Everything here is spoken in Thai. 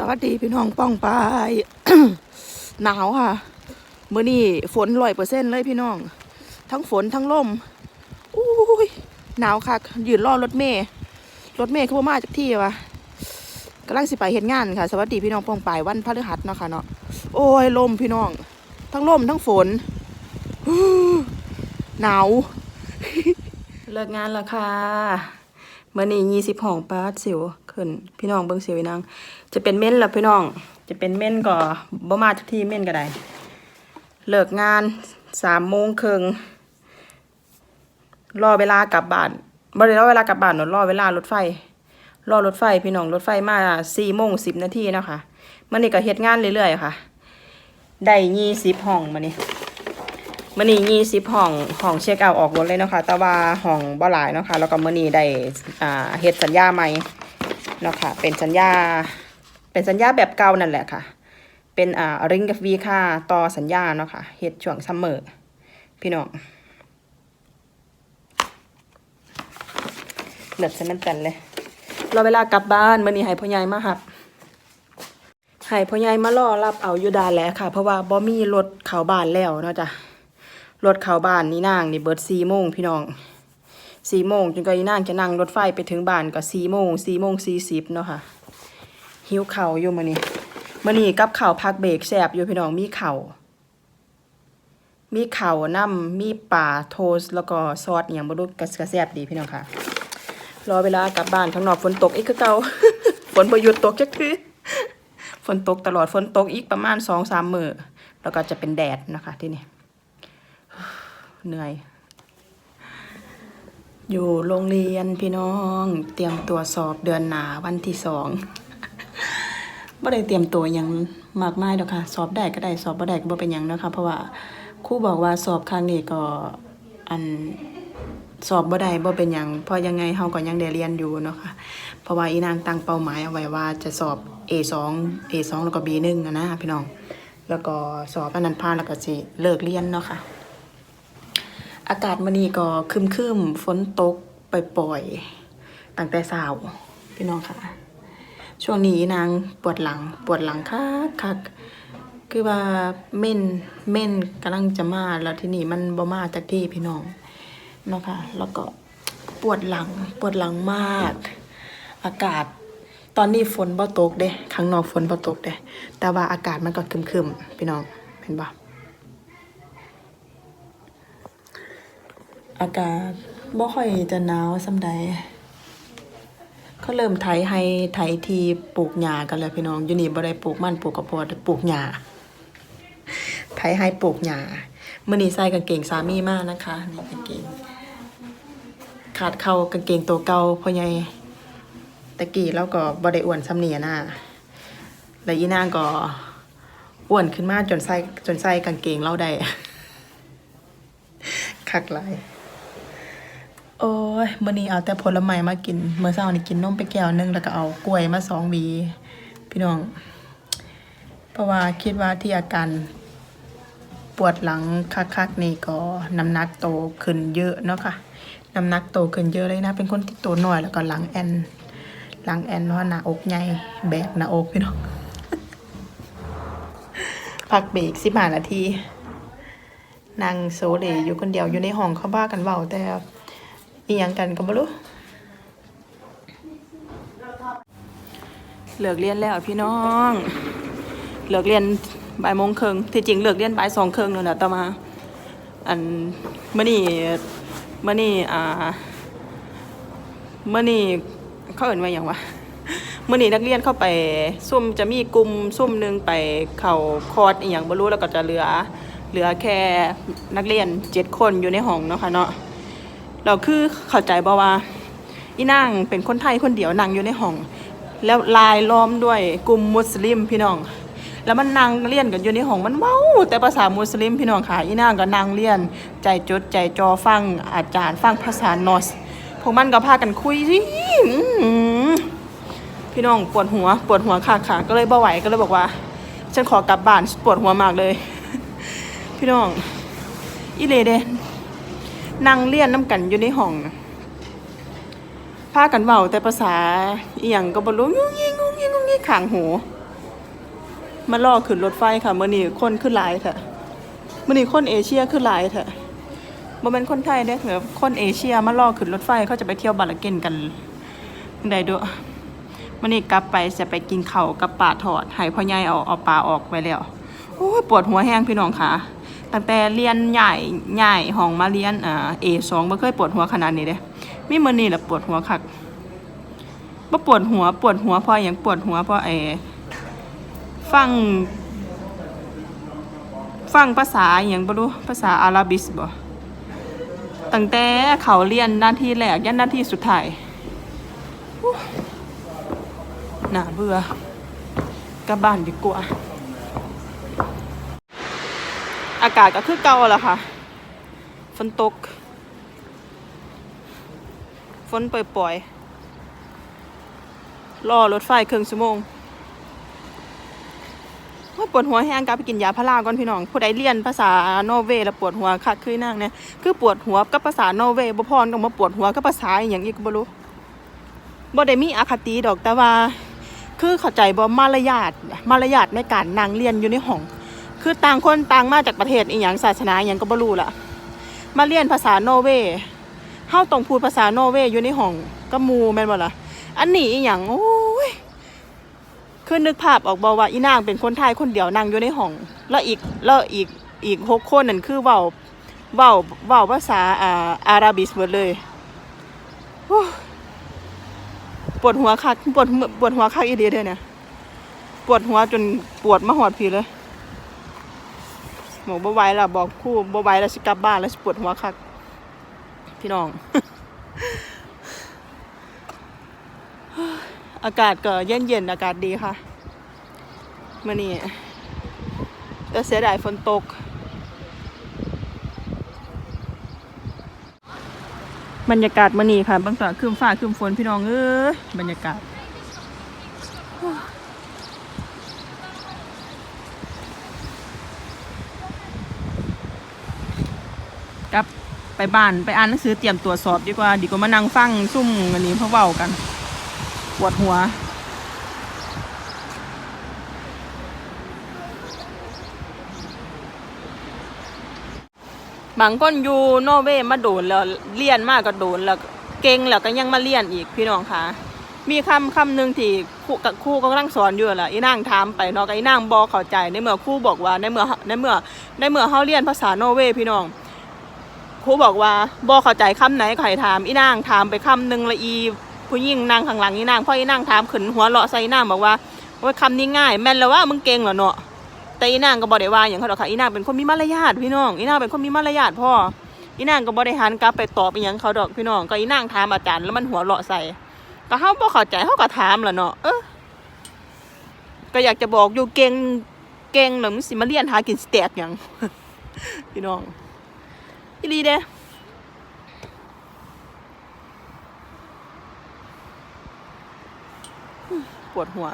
สวัสดีพี่น้องป้องปายหนาวค่ะเมื้อนี้ฝนร้อยเปอร์เซ็นต์เลยพี่น้อง ทั้งฝนทั้งลมอุ้ยหนาวค่ะยืนรอรถเมย์รถเมย์คือบ่มาจากที่วะกำลังสิไปเห็นงานค่ะ สวัสดีพี่น้องป้องปายวันพฤหัสเนาะค่ะเนาะโอ้ยลมพี่น้อง ทั้งลมทั้งฝนหนาว เลิกงานแล้วค่ะ มื่อนี้ยี่สิบห้องปาดสิวขึ้น พี่น้องเบิ่งสิวอีนางจะเป็นเม่นแล้วพี่น้อง จะเป็นเม่นก็บ่มาทุกที่เม่นก็ได้เลิกงานสามโมงครึ่งรอเวลากลับบ้านบ่ได้รอเวลากลับบ้านหนูรอเวลารถไฟ รอรถไฟพี่น้องรถไฟมาสี่โมงสิบนาทีนะคะมื่อนี้ก็เฮ็ดงานเรื่อยๆค่ะ ได้ยี่สิบห้องมานี่ มื่อนี้ยี่สิบห้องห้องเช็คเอาท์ออกหมดเลยเนาะคะแต่ว่าห้องบ่หลายเนาะคะแล้วก็มื่อนี้ได้อ่าเฮ็ดสัญญาใหม่เนาะค่ะเป็นสัญญา เป็นสัญญาแบบเก่านั่นแหละค่ะ เป็นอ่าริงกับวีค่าต่อสัญญาเนาะค่ะเฮ็ดช่วงซัมเมอร์พี่น้องเลือดฉันมันแต่นเลยเราเวลากลับบ้านมื่อนี้ให้พ่อใหญ่มาหับให้พ่อใหญ่มารอรับเอาอยู่ดานแหล้วค่ะ เพราะว่าบ่มีรถเข้าบ้านแล้วเนาะจ้ะ รถเข้าบ้านนี่นางนี่เบิดสี่โมงพี่น้องสี่โมงจนก็อีนางจะนั่งรถไฟไปถึงบ้านก็สี่โมงสี่โมงสี่สิบเนาะค่ะหิวเข่าอยู่มื้อนี้มื้อนี้กับเข้าพักเบรกแซ่บอยู่พี่น้องมีเข่ามีเข่าน้ำมีป่าโทสแล้วก็ซอสอย่างบรู้ก็ก็แซ่บดีพี่น้องค่ะ รอเวลากลับบ้านข้างนอกฝนตกอีกคือเก่าฝนบ่หยุดตกจักทีฝนตกตลอดฝนตกอีกประมาณ2-3มื้อแล้วก็จะเป็นแดดนะคะที่นี่ เหนื่อย อยู่โรงเรียนพี่น้อง เตรียมตัวสอบเดือนหนาวันที่สองบ่ได้เตรียมตัวหยังมากมายดอกค่ะ สอบได้ก็ได้สอบบ่ได้ก็บ่เป็นหยังนะคะเพราะว่าครูบอกว่าสอบครั้งนี้ก็อันสอบบ่ได้บ่เป็นหยังเพราะยังไงเฮาก็ยังได้เรียนอยู่เนาะค่ะเพราะว่าอีนางตั้งเป้าหมายเอาไว้ว่าจะสอบ A2 A2 แล้วก็ B1 อะนะพี่น้อง แล้วก็สอบอันนั้นผ่านแล้วก็สิเลิกเรียนเนาะค่ะ อากาศมันนี่ก็คึมคึมฝนตกปล่อยๆตั้งแต่เช้าพี่น้องค่ะ ช่วงนี้นางปวดหลังปวดหลังคักคักคือว่าเม่นเม่นกำลังจะมาแล้วที่นี่มันบ่มาจากที่พี่น้องเนาะค่ะ แล้วก็ปวดหลังปวดหลังมาก อากาศตอนนี้ฝนบ่ตกเด้ข้างนอกฝนบ่ตกเด้แต่ว่าอากาศมันก็ครึมๆพี่น้องเห็นปะ อากาศบ่ค่อยจะหนาวสำใดเขาเริ่มไถให้ไถทีปลูกหญ้ากันแล้วพี่น้องอยู่นี่บ่ได้ปลูกมันปลูกข้าวโพดแต่ปลูกหญ้าไถให้ปลูกหญ้ามื้อนี้ใส่กางเกงสามีมากนะคะนี่กางเกงขาดเข้ากางเกงตัวเก่าพ่อใหญ่ตะกี้แล้วก็บ่ได้อ้วนซ้ำเนี่นะแล้วอีนางก็อ้วนขึ้นมาจนใส่จนใส่กางเกงเราได้คักหลาย โอ้ยมื้อนี้เอาแต่ผลไม้มากิน เมื่อเช้านี่กินนมไปแก้วหนึงแล้วก็เอากล้วยมาสองหวี พี่น้อง เพราะว่าคิดว่าที่อาการปวดหลังคักๆนี่ก็น้ำหนักโตขึ้นเยอะเนาะค่ะ น้ำหนักโตขึ้นเยอะเลยนะ เป็นคนที่โตัวน้อยแล้วก็หลังแอน หลังแอนเพราะหน้าอกใหญ่แบกหน้าอกพี่น้อง พักเบรกสิบห้านาที นั่งโซเลอยู่คนเดียวอยู่ในห้องเขาบ้ากันเบาแต่ อีหยังกันก็บ่รู้เลิกเรียนแล้วพี่น้องเลิกเรียนบ่ายโมงครึ่งที่จริงเลิกเรียนบ่ายสองครึ่งนั่นแหละแต่มา อันเมื่อนี่เมื่อนี่อ่าเมื่อนี่เขาเอ่นว่าอย่างวะเมื่อนี่นักเรียนเข้าไปซุ่มจะมีกลุ่มซุ่มหนึ่งไปเข่าคอร์สอีหยังบ่รู้แล้วก็จะเหลือ เหลือแค่นักเรียนเจ็ดคนอยู่ในห้องเนาะค่ะเนาะ เราคือเข้าใจบ่ว่าอีนางเป็นคนไทยคนเดียวนั่งอยู่ในห้อง แล้วลายล้อมด้วยกลุ่มมุสลิมพี่น้อง แล้วมันนั่งเรียนกันอยู่ในห้องมันเว้าแต่ภาษามุสลิมพี่น้องค่ะอีนางก็นั่งเรียน ใจจดใจจอฟังอาจารย์ฟังภาษานอสพวกมันก็พากันคุยสิพี่น้องปวดหัวปวดหัวค่ะค่ะก็เลยบ่ไหวก็เลยบอกว่า ฉันขอกลับบ้านปวดหัวมากเลย พี่น้องอีเลเด นั่งเรียนน้ำกันอยู่ในห้องน่ะพากันเว้าแต่ภาษาเอียงก็บ่รู้งุ้งงิ้งงุ้งงิ้งงุ้งงิ้งขางหูมาล่อขึ้นรถไฟค่ะมื้อนี้คนขึ้นหลายแท้มื้อนี้คนเอเชียขึ้นหลายแท้บ่แม่นคนไทยเด้อแบบคนเอเชียมาล่อขึ้นรถไฟเขาจะไปเที่ยวบาลาเกนกันได้ด้อมื้อนี้กลับไปจะไปกินเข้ากับปลาทอดให้พ่อใหญ่เอาเอาปลาออกไว้แล้วโอ้ปวดหัวแห้งพี่น้องค่ะ ตั้งแต่เรียนใหญ่ใหญ่ห้องมาเรียนอ่า A2 บ่เคยปวดหัวขนาดนี้เด้มีมื้อนี้แหละปวดหัวคักบ่ปวดหัวปวดหัวเพราะหยังปวดหัวเพราะไอ้ฟัง ฟังภาษาอหย่างบ่รู้ภาษาอารับิสบ่ตั้งแต่เขาเรียนหน้าที่แรกยันหน้าที่สุดท้ายอู้น่าเบื่อกลับบ้านดีกว่า อากาศก็คือเก่าแหละค่ะ ฝนตก ฝนปล่อยๆรอรถไฟครึ่งชั่วโมงว่าปวดหัวแห้งกลับไปกินยาพาราก่อนพี่น้อง ผู้ใดเรียนภาษาโนเวแล้วปวดหัวคักคือนั่งเนี่ยคือปวดหัวกับภาษาโนเวบ่พรต้องมาปวดหัวกับภาษาอย่างอีกบ่รู้บ่ได้มีอคติดอกแต่ว่า คือเข้าใจบ่มารยาทมารยาทในการนั่งเรียนอยู่ในห้อง คือต่างคนต่างมาจากประเทศอีหยังศาสนาอีหยังก็บ่รู้ล่ะ มาเรียนภาษาโนเวย์เฮาต้องพูดภาษาโนเวย์อยู่ในห้องกัมูแม่นบ่ล่ะ อันนี้อีหยังโอ้ยคือนึกภาพออกบอกว่าอีนางเป็นคนไทยคนเดียวนั่งอยู่ในห้องแล้วอีกแล้วอีกอีกหกคนนั่นคือเว้าเว้าเว้าภาษาอ่าอาราบิสหมดเลยโอ้ยปวดหัวคักปวดปวดหัวคักอีเดียเด้อเนี่ยปวดหัวจนปวดมาหอดผีเลย หมอบ่ไหวและบอกคู่บ่ไหวแล้วสิกลับบ้านแล้วสิปวดหัวคักพี่น้อง อากาศก็เย็นเย็นๆอากาศดีค่ะมื่อนี้แต่เสียดายฝนตก บรรยากาศมื่อนี้ค่ะบางตอนคืมฟ้าคืมฝนพี่น้องเอ้ยบรรยากาศ กลับ ไปบ้านไปอ่านหนังสือเตรียมตรวจสอบดีกว่าดีกว่ามานั่งฟังซุ่มอันนี้เพราะเว้ากันปวดหัวบางคนอยู่นอร์เวย์มาโดนแล้วเรียนมากก็โดนแล้วเก่งแล้วก็ยังมาเรียนอีกพี่น้องคะมีคำคำหนึ่งที่ครูกับครูกำลังสอนอยู่แหละอีนางถามไปเนาะกับอีนางบอเข้าใจในเมื่อครูบอกว่าในเมื่อในเมื่อในเมื่อเขาเรียนภาษาโนเวย์พี่น้อง ครูบอกว่าบอเข้าใจคำไหนก็ให้ถามอีนางถามไปคำหนึ่งละอีผู้หญิงนางข้างหลังอีนางพ่ออีนางถามขึ้นหัวเราะใส่อีนางบอกว่าว่าคำนี้ง่าย แม่นแล้วว่ามึงเก่งเหรอเนาะแต่อีนางก็บอกได้ว่าอย่างเขาดอกค่ะอีนางเป็นคนมีมารยาทพี่น้องอีนางเป็นคนมีมารยาทพ่ออีนางก็บริหารกลับไปตอบอีหยังเขาดอกพี่น้องก็อีนางถามอาจารย์แล้วมันหัวเราะใส่ก็เขาบ่เข้าใจเขาก็ถามแหละเนาะเออก็อยากจะบอกอยู่เก่งเก่งหรือมึงสิมาเรียนหากินสแตกหยังพี่น้อง อีดีเด้ปวดหัว